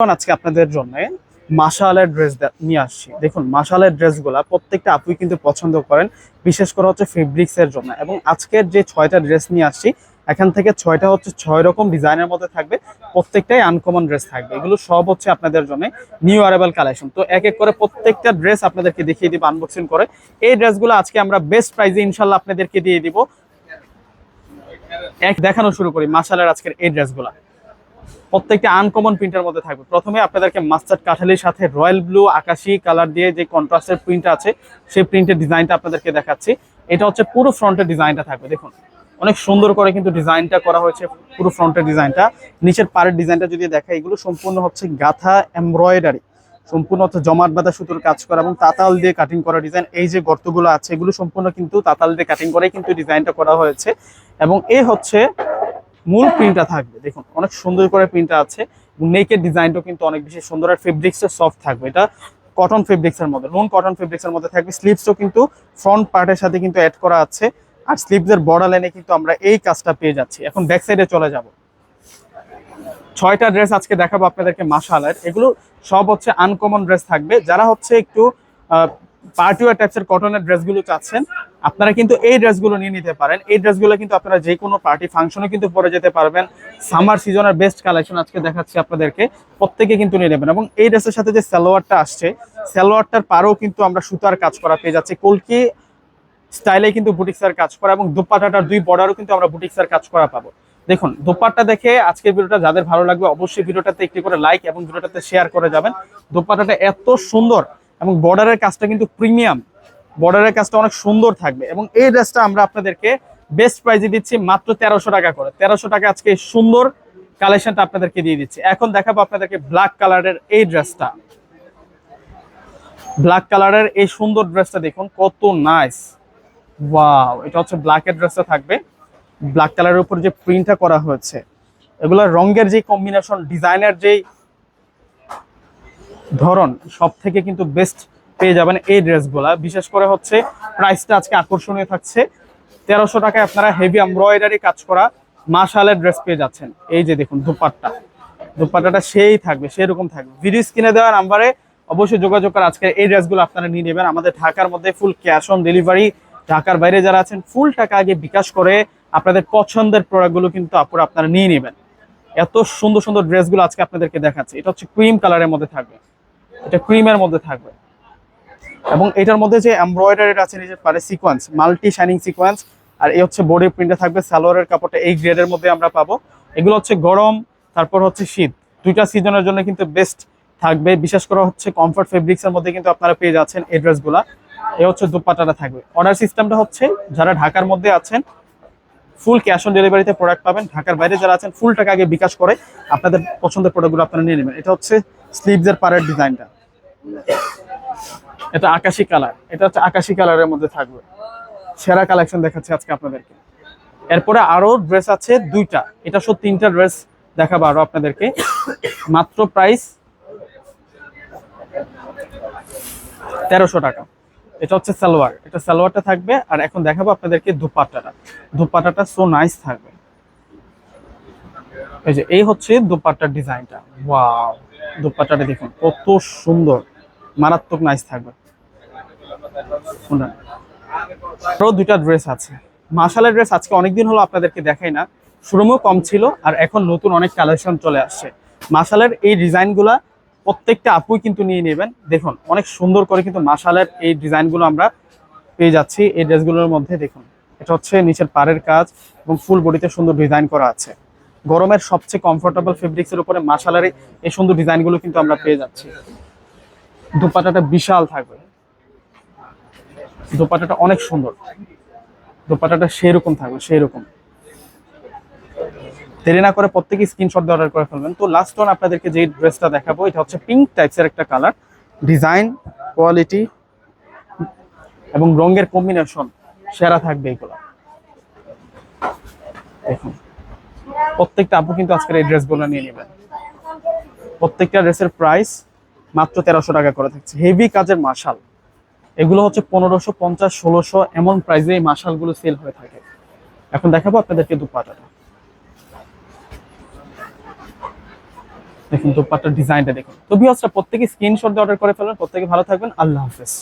আজকে আপনাদের জন্য মাশালের ড্রেস নিয়ে আসছি। দেখুন, মাশালের ড্রেসগুলা প্রত্যেকটা আপুই কিন্তু পছন্দ করেন। বিশেষ করে হচ্ছে ফেব্রিক্স এর জন্য। এবং আজকের যে ছয়টা ড্রেস নিয়ে আসছি, এখান থেকে ছয়টা হচ্ছে ছয় রকম ডিজাইনের মধ্যে থাকবে। প্রত্যেকটাই আনকমন ড্রেস থাকবে। এগুলো সব হচ্ছে আপনাদের জন্য নিউ অ্যারাইভাল কালেকশন তো এক এক করে প্রত্যেকটা ড্রেস আপনাদেরকে দেখিয়ে দিব আনবক্সিং করে। এই ড্রেসগুলো আজকে আমরা বেস্ট প্রাইজে ইনশাল্লাহ আপনাদেরকে দিয়ে দিব। এক দেখানো শুরু করি মাশালের আজকের এই ড্রেসগুলা প্রত্যেকটা আনকমন প্রিন্টের মধ্যে থাকবে। প্রথমে আপনাদেরকে মাস্টার্ড কাঠালির সাথে রয়্যাল ব্লু আকাশি কালার দিয়ে যে কন্ট্রাস্টের প্রিন্ট আছে, সেই প্রিন্টের ডিজাইনটা আপনাদেরকে দেখাচ্ছি। এটা হচ্ছে পুরো ফ্রন্টের ডিজাইনটা থাকবে, দেখুন। অনেক সুন্দর করে কিন্তু ডিজাইনটা করা হয়েছে, পুরো ফ্রন্টের ডিজাইনটা নিচের পাড়ের ডিজাইনটা যদি দেখা এগুলো সম্পূর্ণ হচ্ছে গাথা এমব্রয়ডারি সম্পূর্ণ হচ্ছে জমাট বাঁধা সুতোর কাজ করা এবং তাতাল দিয়ে কাটিং করা ডিজাইন এই যে গর্তগুলো আছে, এগুলো সম্পূর্ণ কিন্তু তাতাল দিয়ে কাটিং করে কিন্তু ডিজাইনটা করা হয়েছে। এবং এ হচ্ছে মূল প্রিন্টটা থাকবে। দেখুন, অনেক সুন্দর করে প্রিন্টটা আছে। নেকের ডিজাইনটাও কিন্তু অনেক বেশি সুন্দর। আর ফেব্রিক্সটা সফট থাকবে। এটা কটন ফেব্রিক্সের মধ্যে লোন কটন ফেব্রিক্সের মধ্যে থাকবে। স্লিভসও কিন্তু ফ্রন্ট পার্টের সাথে কিন্তু অ্যাড করা আছে। আর স্লিভসের বর্ডার লাইনে কিন্তু আমরা এই কাজটা পেয়ে যাচ্ছি। এখন ব্যাক সাইডে চলে যাব। ছয়টা ড্রেস আজকে দেখাবো আপনাদেরকে মাসালের এগুলো সব হচ্ছে আনকমন ড্রেস থাকবে। যারা হচ্ছে একটু পার্টি ওয়ার টাইপসের কটনের ড্রেসগুলো চাচ্ছেন আপনারা কিন্তু এই ড্রেসগুলো নিয়ে নিতে পারেন। এই ড্রেসগুলো কিন্তু আপনারা যে কোনো পার্টি ফাংশনে কিন্তু পরে যেতে পারবেন। সামার সিজনের বেস্ট কালেকশন আজকে দেখাচ্ছি আপনাদেরকে। প্রত্যেকে কিন্তু নিয়ে নেবেন এবং এই ড্রেসের সাথে যে সালোয়ারটা আসছে, সালোয়ারটার পারেও কিন্তু আমরা সুতার কাজ করা পেয়ে যাচ্ছি। কলকি স্টাইলে কিন্তু বুটিক্সের কাজ করা এবং দুপাটাটার দুই বর্ডারও কিন্তু আমরা বুটিক্সের কাজ করা পাবো। দেখুন, দোপাট্টা দেখে আজকের ভিডিওটা যাদের ভালো লাগবে অবশ্যই ভিডিওটাতে একটি করে লাইক এবং ভিডিওটাতে শেয়ার করে যাবেন। দোপাট্টাটা এত সুন্দর এবং বর্ডারের কাজটা কিন্তু প্রিমিয়াম বর্ডারের কাজটা অনেক সুন্দর থাকবে এবং এই ড্রেসটা আমরা আপনাদেরকে বেস্ট প্রাইজে দিচ্ছি মাত্র তেরোশো টাকা করে। তেরোশো টাকা আজকে সুন্দর কালেকশনটা আপনাদেরকে দিয়ে দিচ্ছি। এখন দেখাবো আপনাদেরকে ব্ল্যাক কালারের এই ড্রেসটা। ব্ল্যাক কালারের এই সুন্দর ড্রেসটা দেখুন, কত নাইস ওয়াও এটা হচ্ছে ব্ল্যাকের ড্রেসটা থাকবে। ব্ল্যাক কালারের উপর যে প্রিন্টটা করা হয়েছে, এগুলো রঙের যে কম্বিনেশন ডিজাইনের যেই ধরন সব থেকে কিন্তু বেস্ট পেয়ে যাবেন এই ড্রেসগুলা। বিশেষ করে হচ্ছে প্রাইসটা আজকে আকর্ষণীয় থাকছে। তেরোশো টাকায় আপনারা হেভি এমব্রয়ডারি কাজ করা মাশালের ড্রেস পেয়ে যাচ্ছেন। এই যে দেখুন দুপাট্টা। দুপাট্টাটা সেই থাকবে, সেরকম থাকবে। ভিডিও স্ক্রিনে দেওয়া নাম্বারে অবশ্যই যোগাযোগ করে আজকে এই ড্রেসগুলো আপনারা নিয়ে নেবেন। আমাদের ঢাকার মধ্যে ফুল ক্যাশ অন ডেলিভারি ঢাকার বাইরে যারা আছেন ফুল টাকা আগে বিকাশ করে আপনাদের পছন্দের প্রোডাক্টগুলো কিন্তু আপুরা আপনারা নিয়ে নেবেন। এত সুন্দর সুন্দর ড্রেসগুলো আজকে আপনাদেরকে দেখাচ্ছে। এটা হচ্ছে ক্রিম কালারের মধ্যে থাকবে। এটা ক্রিমের মধ্যে থাকবে। এবং এটার মধ্যে যে এমব্রয়ডারিটা আছে নিজের পারে সিকোয়েন্স মাল্টি শাইনিং সিকোয়েন্স আর এই হচ্ছে বডি প্রিন্টে থাকবে সালোয়ারের কাপড়টা, এই গ্রেডের মধ্যে আমরা পাবো। এগুলো হচ্ছে গরম, তারপর হচ্ছে শীত। দুইটা সিজনের জন্য কিন্তু বেস্ট থাকবে। বিশেষ করে হচ্ছে কমফর্ট ফেব্রিক্স এর মধ্যে কিন্তু আপনারা পেয়ে যাচ্ছেন এই ড্রেসগুলা এই হচ্ছে দুপাটাটা থাকবে। অর্ডার সিস্টেমটা হচ্ছে, যারা ঢাকার মধ্যে আছেন ফুল ক্যাশ অন ডেলিভারিতে প্রোডাক্ট পাবেন। ঢাকার বাইরে যারা আছেন ফুল টাকা আগে বিকাশ করে আপনাদের পছন্দের প্রোডাক্টগুলো আপনারা নিয়ে নেবেন। এটা হচ্ছে স্লিভসের পাড়ের ডিজাইনটা এটা আকাশি কালার। এটা হচ্ছে আকাশি কালারের মধ্যে থাকবে। সেরা কালেকশন দেখাচ্ছি আজকে আপনাদেরকে। এরপরে আরও ড্রেস আছে দুইটা। এটা সব তিনটা ড্রেস দেখাবো আরও আপনাদেরকে। মাত্র প্রাইস তেরোশো টাকা। এটা হচ্ছে সালোয়ার। এটা সালোয়ারটা থাকবে। আর এখন দেখাবো আপনাদেরকে দুপাট্টাটা। দুপাট্টাটা সো নাইস থাকবে। এই যে, এই হচ্ছে দুপাট্টার ডিজাইনটা। ওয়াও দুপাট্টাটা দেখুন, কত সুন্দর। মারাত্মক নাইস থাকবে। শুনুন। আরও দুইটা ড্রেস আছে। মাশালের ড্রেস আজকে অনেকদিন হলো আপনাদেরকে দেখাই না। শোরুমও কম ছিল আর এখন নতুন অনেক কালেকশন চলে আসছে। মাশালের এই ডিজাইনগুলা প্রত্যেকটা আপুই কিন্তু নিয়ে নেবেন। দেখুন, অনেক সুন্দর করে কিন্তু মাশালের এই ডিজাইনগুলো আমরা পেয়ে যাচ্ছি এই ড্রেসগুলোর মধ্যে, দেখুন। এটা হচ্ছে নিচের পাড়ের কাজ এবং ফুল বডিতে সুন্দর ডিজাইন করা আছে। গরমের সবচেয়ে কমফোর্টেবল ফেব্রিক্সের উপরে মাশালের এই- এই সুন্দর ডিজাইনগুলো কিন্তু আমরা পেয়ে যাচ্ছি। দোপাটাটা বিশাল থাকবে। দোপাটাটা অনেক সুন্দর। দোপাটাটা সেরকম থাকবে, সেরকম। দেরি না করে প্রত্যেকে স্ক্রিনশট দিয়ে অর্ডার করে ফেলবেন। তো লাস্ট ওয়ান আপনাদেরকে যে ড্রেসটা দেখাবো, এটা হচ্ছে পিঙ্ক টাইপসের একটা কালার ডিজাইন কোয়ালিটি এবং রঙের কম্বিনেশন সেরা থাকবে এগুলো। দেখুন, প্রত্যেকটা আপু কিন্তু আজকের এই ড্রেসগুলো নিয়ে নেবেন। প্রত্যেকটা ড্রেসের প্রাইস মাত্র তেরোশো টাকা করে থাকছে। হেভি কাজের মাশাল এগুলো হচ্ছে পনেরোশো, পঞ্চাশ, ষোলোশো, এমন প্রাইসে এই মাশালগুলো সেল হয়ে থাকে। এখন দেখাবো আপনাদেরকে দুপাটাটা। দেখুন, দুপাটার ডিজাইনটা দেখুন। তো ভিউয়ার্সরা প্রত্যেকে স্ক্রিনশট দিয়ে অর্ডার করে ফেলবেন প্রত্যেকে ভালো থাকবেন। আল্লাহ হাফেজ।